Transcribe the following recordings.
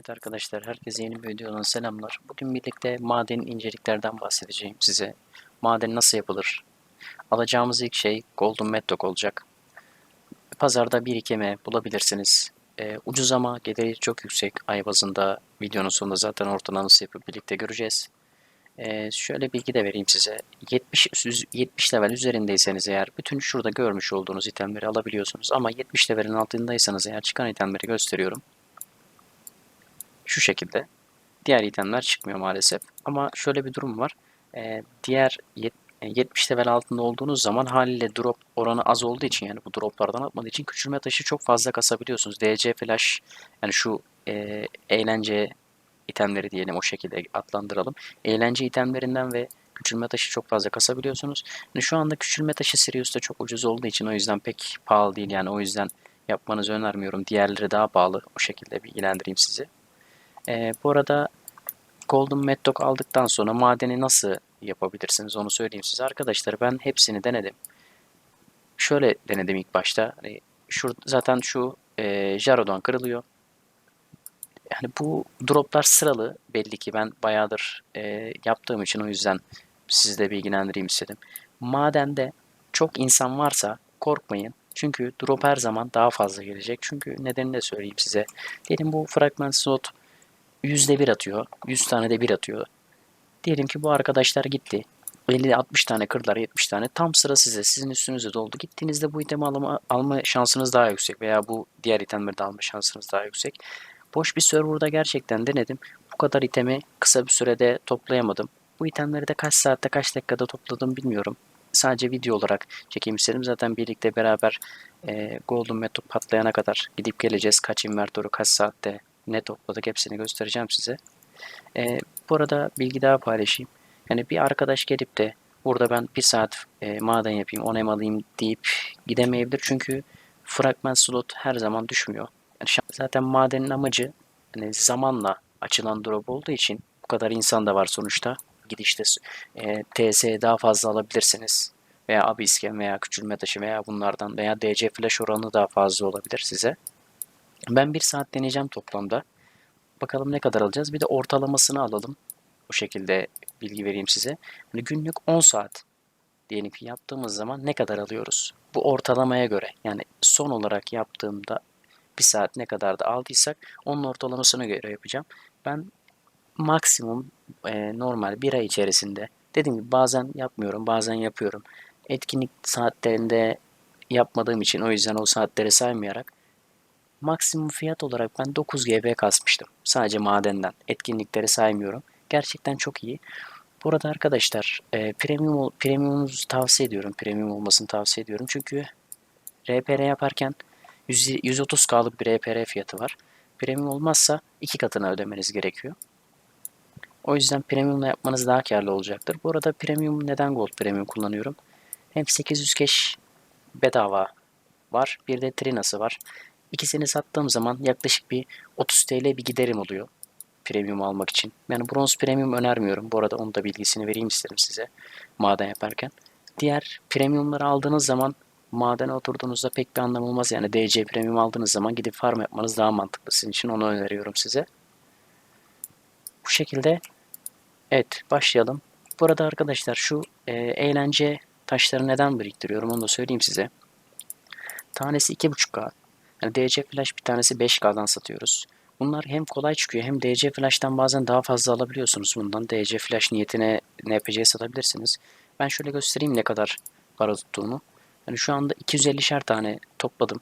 Evet arkadaşlar, herkese yeni bir videodan selamlar. Bugün birlikte madenin inceliklerden bahsedeceğim size. Maden nasıl yapılır? Alacağımız ilk şey Golden Medlock olacak. Pazarda 1-2 M bulabilirsiniz. Ee, ucuz ama geliri çok yüksek. Ay bazında videonun sonunda zaten ortadan nasıl yapıp birlikte göreceğiz. Ee, şöyle bilgi de vereyim size. 70, üz- 70 level üzerindeyseniz eğer bütün şurada görmüş olduğunuz itemleri alabiliyorsunuz. Ama 70 levelin altındaysanız eğer çıkan itemleri gösteriyorum şu şekilde. Diğer itemler çıkmıyor maalesef. Ama şöyle bir durum var. Ee, diğer yet- e, 70 level altında olduğunuz zaman haliyle drop oranı az olduğu için yani bu droplardan atmadığı için küçülme taşı çok fazla kasabiliyorsunuz. DC flash yani şu e, eğlence itemleri diyelim o şekilde adlandıralım. Eğlence itemlerinden ve küçülme taşı çok fazla kasabiliyorsunuz. Yani şu anda küçülme taşı Sirius'ta çok ucuz olduğu için o yüzden pek pahalı değil yani o yüzden yapmanızı önermiyorum. Diğerleri daha pahalı. O şekilde bilgilendireyim sizi. Ee, bu arada Golden Medlock aldıktan sonra madeni nasıl yapabilirsiniz onu söyleyeyim size. Arkadaşlar ben hepsini denedim. Şöyle denedim ilk başta. Hani şu, zaten şu e, Jaro'dan kırılıyor. Yani bu droplar sıralı belli ki ben bayağıdır e, yaptığım için o yüzden sizi de bilgilendireyim istedim. Madende çok insan varsa korkmayın. Çünkü drop her zaman daha fazla gelecek. Çünkü nedenini de söyleyeyim size. Diyelim bu fragment slot yüzde bir atıyor. 100 tane de bir atıyor. Diyelim ki bu arkadaşlar gitti. 50-60 tane kırdılar 70 tane. Tam sıra size. Sizin üstünüze doldu. Gittiğinizde bu itemi alma, alma şansınız daha yüksek. Veya bu diğer itemleri de alma şansınız daha yüksek. Boş bir serverda gerçekten denedim. Bu kadar itemi kısa bir sürede toplayamadım. Bu itemleri de kaç saatte kaç dakikada topladım bilmiyorum. Sadece video olarak çekeyim istedim. Zaten birlikte beraber e, Golden Method patlayana kadar gidip geleceğiz. Kaç invertörü kaç saatte ne topladık hepsini göstereceğim size. Ee, bu arada bilgi daha paylaşayım. Yani bir arkadaş gelip de burada ben bir saat e, maden yapayım, onem alayım deyip gidemeyebilir. Çünkü fragment slot her zaman düşmüyor. Yani zaten madenin amacı hani zamanla açılan drop olduğu için bu kadar insan da var sonuçta. Gidişte e, TS daha fazla alabilirsiniz. Veya abisken veya küçülme taşı veya bunlardan veya DC flash oranı daha fazla olabilir size. Ben bir saat deneyeceğim toplamda. Bakalım ne kadar alacağız. Bir de ortalamasını alalım. O şekilde bilgi vereyim size. Hani günlük 10 saat diyelim ki yaptığımız zaman ne kadar alıyoruz? Bu ortalamaya göre. Yani son olarak yaptığımda bir saat ne kadar da aldıysak onun ortalamasına göre yapacağım. Ben maksimum e, normal bir ay içerisinde dediğim gibi bazen yapmıyorum bazen yapıyorum. Etkinlik saatlerinde yapmadığım için o yüzden o saatleri saymayarak Maksimum fiyat olarak ben 9 GB kasmıştım. Sadece madenden. Etkinlikleri saymıyorum. Gerçekten çok iyi. Burada arkadaşlar e, premium premiumunuzu tavsiye ediyorum. Premium olmasını tavsiye ediyorum. Çünkü RPR yaparken 100 130K'lık bir RPR fiyatı var. Premium olmazsa iki katını ödemeniz gerekiyor. O yüzden premiumla yapmanız daha karlı olacaktır. Bu arada premium neden Gold Premium kullanıyorum? Hem 800 cash bedava var. Bir de Trina'sı var. İkisini sattığım zaman yaklaşık bir 30 TL bir giderim oluyor. Premium almak için. Yani bronz premium önermiyorum. Bu arada onun da bilgisini vereyim isterim size maden yaparken. Diğer premiumları aldığınız zaman madene oturduğunuzda pek bir anlam olmaz. Yani DC premium aldığınız zaman gidip farm yapmanız daha mantıklı. Sizin için onu öneriyorum size. Bu şekilde evet başlayalım. Bu arada arkadaşlar şu e, eğlence taşları neden biriktiriyorum onu da söyleyeyim size. Tanesi 2.5K. Yani DC Flash bir tanesi 5K'dan satıyoruz. Bunlar hem kolay çıkıyor hem DC Flash'tan bazen daha fazla alabiliyorsunuz bundan. DC Flash niyetine NPC'ye satabilirsiniz. Ben şöyle göstereyim ne kadar para tuttuğunu. Yani şu anda 250'şer tane topladım.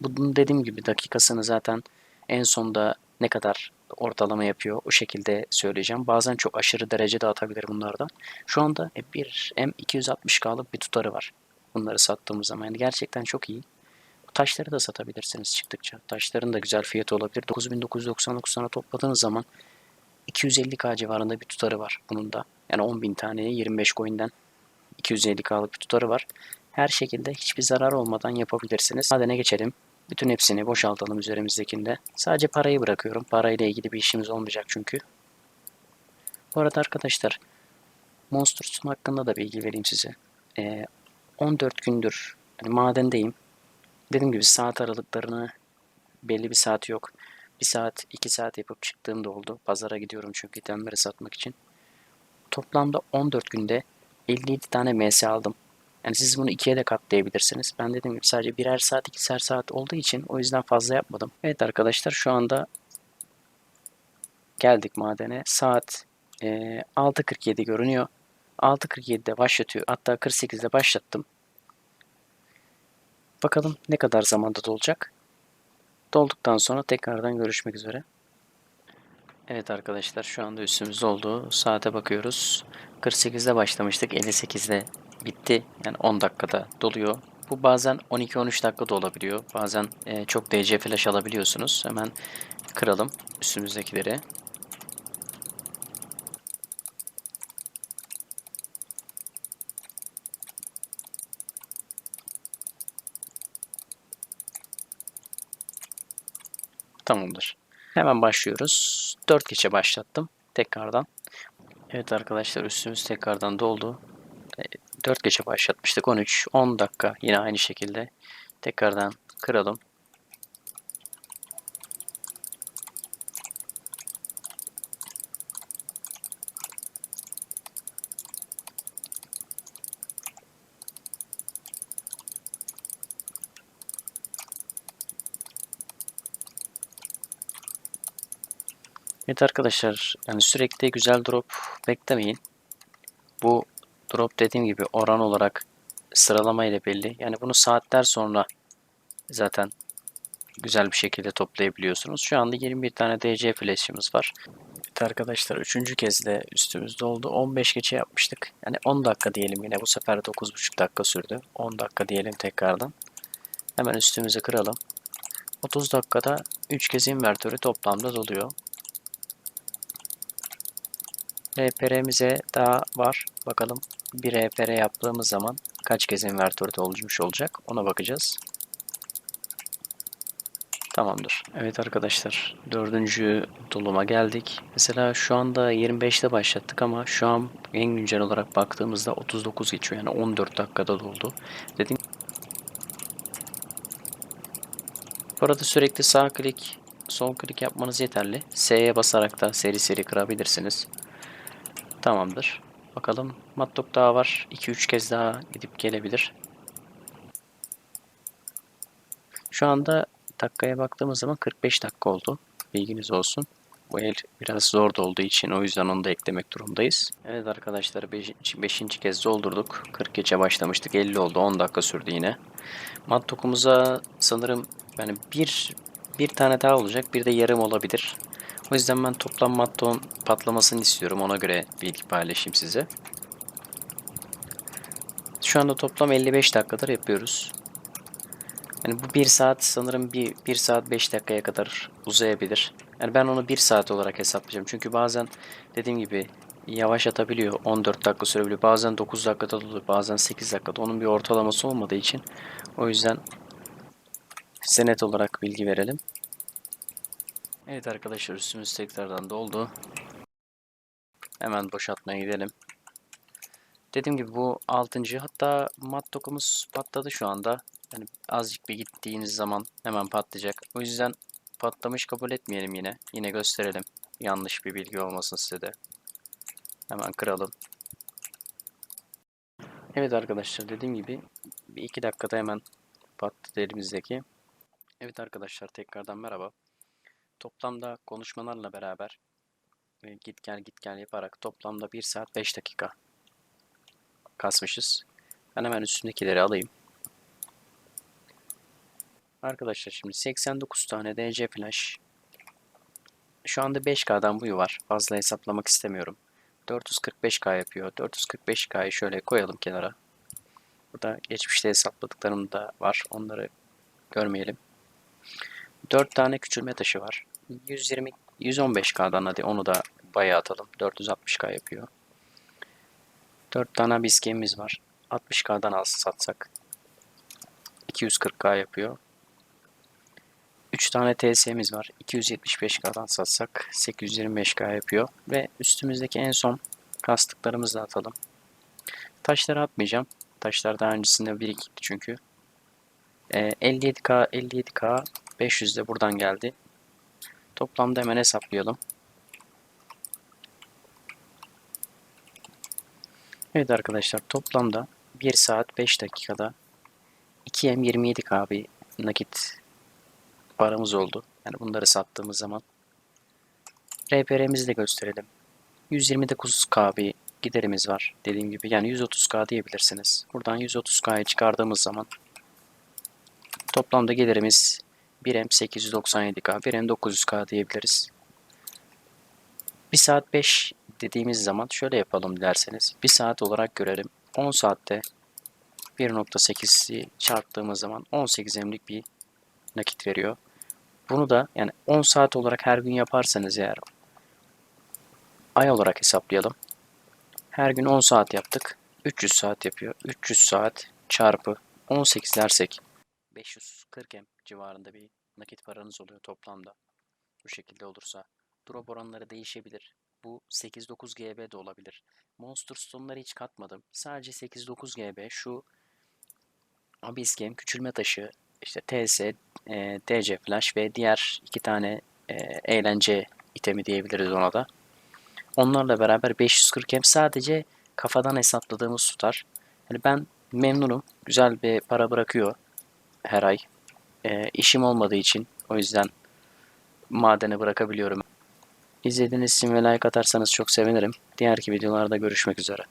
Bunun dediğim gibi dakikasını zaten en sonda ne kadar ortalama yapıyor o şekilde söyleyeceğim. Bazen çok aşırı derecede atabilir bunlardan. Şu anda bir M260K'lık bir tutarı var. Bunları sattığımız zaman yani gerçekten çok iyi. Taşları da satabilirsiniz çıktıkça. Taşların da güzel fiyatı olabilir. 9999 tane topladığınız zaman 250k civarında bir tutarı var bunun da. Yani 10.000 taneye 25 coin'den 250k'lık bir tutarı var. Her şekilde hiçbir zarar olmadan yapabilirsiniz. Madene geçelim. Bütün hepsini boşaltalım üzerimizdekinde. Sadece parayı bırakıyorum. Parayla ilgili bir işimiz olmayacak çünkü. Bu arada arkadaşlar Monster Sun hakkında da bilgi vereyim size. Ee, 14 gündür hani madendeyim. Dediğim gibi saat aralıklarını belli bir saat yok. 1 saat 2 saat yapıp çıktığım da oldu. Pazara gidiyorum çünkü itemleri satmak için. Toplamda 14 günde 57 tane MS aldım. Yani siz bunu ikiye de katlayabilirsiniz. Ben dediğim gibi sadece birer saat, ikişer saat olduğu için o yüzden fazla yapmadım. Evet arkadaşlar şu anda geldik madene. Saat e, 6.47 görünüyor. 6.47'de başlatıyor. Hatta 48'de başlattım. Bakalım ne kadar zamanda dolacak. Dolduktan sonra tekrardan görüşmek üzere. Evet arkadaşlar şu anda üstümüzde oldu. Saate bakıyoruz. 48'de başlamıştık. 58'de bitti. Yani 10 dakikada doluyor. Bu bazen 12-13 dakikada olabiliyor. Bazen e, çok DC flash alabiliyorsunuz. Hemen kıralım üstümüzdekileri. Tamamdır. Hemen başlıyoruz. 4 geçe başlattım. Tekrardan. Evet arkadaşlar üstümüz tekrardan doldu. 4 geçe başlatmıştık. 13, 10 dakika yine aynı şekilde. Tekrardan kıralım. Evet arkadaşlar yani sürekli güzel drop beklemeyin. Bu drop dediğim gibi oran olarak sıralama ile belli. Yani bunu saatler sonra zaten güzel bir şekilde toplayabiliyorsunuz. Şu anda 21 tane DC flash'ımız var. Evet arkadaşlar 3. kez de üstümüzde oldu. 15 geçe yapmıştık. Yani 10 dakika diyelim yine bu sefer 9,5 dakika sürdü. 10 dakika diyelim tekrardan. Hemen üstümüzü kıralım. 30 dakikada 3 kez invertörü toplamda doluyor. RPR'mize daha var. Bakalım bir RPR yaptığımız zaman kaç kez invertörde olmuş olacak ona bakacağız. Tamamdır. Evet arkadaşlar dördüncü doluma geldik. Mesela şu anda 25'te başlattık ama şu an en güncel olarak baktığımızda 39 geçiyor. Yani 14 dakikada doldu. Dedim. Bu arada sürekli sağ klik, sol klik yapmanız yeterli. S'ye basarak da seri seri kırabilirsiniz. Tamamdır. Bakalım Matlock daha var. 2-3 kez daha gidip gelebilir. Şu anda dakikaya baktığımız zaman 45 dakika oldu. Bilginiz olsun. Bu el biraz zor olduğu için o yüzden onu da eklemek durumdayız. Evet arkadaşlar 5. kez doldurduk. 40 geçe başlamıştık. 50 oldu. 10 dakika sürdü yine. Matlock'umuza sanırım yani bir bir tane daha olacak. Bir de yarım olabilir. O yüzden ben toplam matton patlamasını istiyorum. Ona göre bilgi paylaşayım size. Şu anda toplam 55 dakikadır yapıyoruz. Yani bu 1 saat sanırım bir 1 saat 5 dakikaya kadar uzayabilir. Yani ben onu 1 saat olarak hesaplayacağım. Çünkü bazen dediğim gibi yavaş atabiliyor. 14 dakika sürebiliyor. Bazen 9 dakikada doluyor. Bazen 8 dakikada. Onun bir ortalaması olmadığı için o yüzden size net olarak bilgi verelim. Evet arkadaşlar üstümüz tekrardan doldu. Hemen boşaltmaya gidelim. Dediğim gibi bu 6. hatta mat dokumuz patladı şu anda. Yani azıcık bir gittiğiniz zaman hemen patlayacak. O yüzden patlamış kabul etmeyelim yine. Yine gösterelim. Yanlış bir bilgi olmasın size de. Hemen kıralım. Evet arkadaşlar dediğim gibi bir iki dakikada hemen patladı elimizdeki. Evet arkadaşlar tekrardan merhaba. Toplamda konuşmalarla beraber e, git gel git gel yaparak toplamda 1 saat 5 dakika kasmışız. Ben hemen üstündekileri alayım. Arkadaşlar şimdi 89 tane DC flash. Şu anda 5K'dan buyu var. Fazla hesaplamak istemiyorum. 445K yapıyor. 445K'yı şöyle koyalım kenara. Burada geçmişte hesapladıklarım da var. Onları görmeyelim. 4 tane küçülme taşı var. 120 115K'dan hadi onu da bayağı atalım. 460K yapıyor. 4 tane biskemiz var. 60K'dan alsa satsak 240K yapıyor. 3 tane TS'miz var. 275K'dan satsak 825K yapıyor. Ve üstümüzdeki en son kastıklarımızı da atalım. Taşları atmayacağım. Taşlar daha öncesinde birikti çünkü. Ee, 57K 57K 500 de buradan geldi. Toplamda hemen hesaplayalım. Evet arkadaşlar toplamda 1 saat 5 dakikada 2M 27K bir nakit paramız oldu. Yani bunları sattığımız zaman. RPR'mizi de gösterelim. 129K bir giderimiz var dediğim gibi. Yani 130K diyebilirsiniz. Buradan 130K'yı çıkardığımız zaman toplamda gelirimiz 1M 897K, 1M 900K diyebiliriz. 1 saat 5 dediğimiz zaman şöyle yapalım derseniz. 1 saat olarak görelim. 10 saatte 1.8'i çarptığımız zaman 18 emlik bir nakit veriyor. Bunu da yani 10 saat olarak her gün yaparsanız eğer ay olarak hesaplayalım. Her gün 10 saat yaptık. 300 saat yapıyor. 300 saat çarpı 18 dersek 540 em civarında bir nakit paranız oluyor toplamda. Bu şekilde olursa. Drop oranları değişebilir. Bu 8-9 GB de olabilir. Monster Stone'ları hiç katmadım. Sadece 8-9 GB şu Abyss Game küçülme taşı, işte TS, e, DC Flash ve diğer iki tane e, eğlence itemi diyebiliriz ona da. Onlarla beraber 540 hem sadece kafadan hesapladığımız tutar. Yani ben memnunum. Güzel bir para bırakıyor her ay. E, işim olmadığı için o yüzden madene bırakabiliyorum. İzlediğiniz için ve like atarsanız çok sevinirim. Diğerki videolarda görüşmek üzere.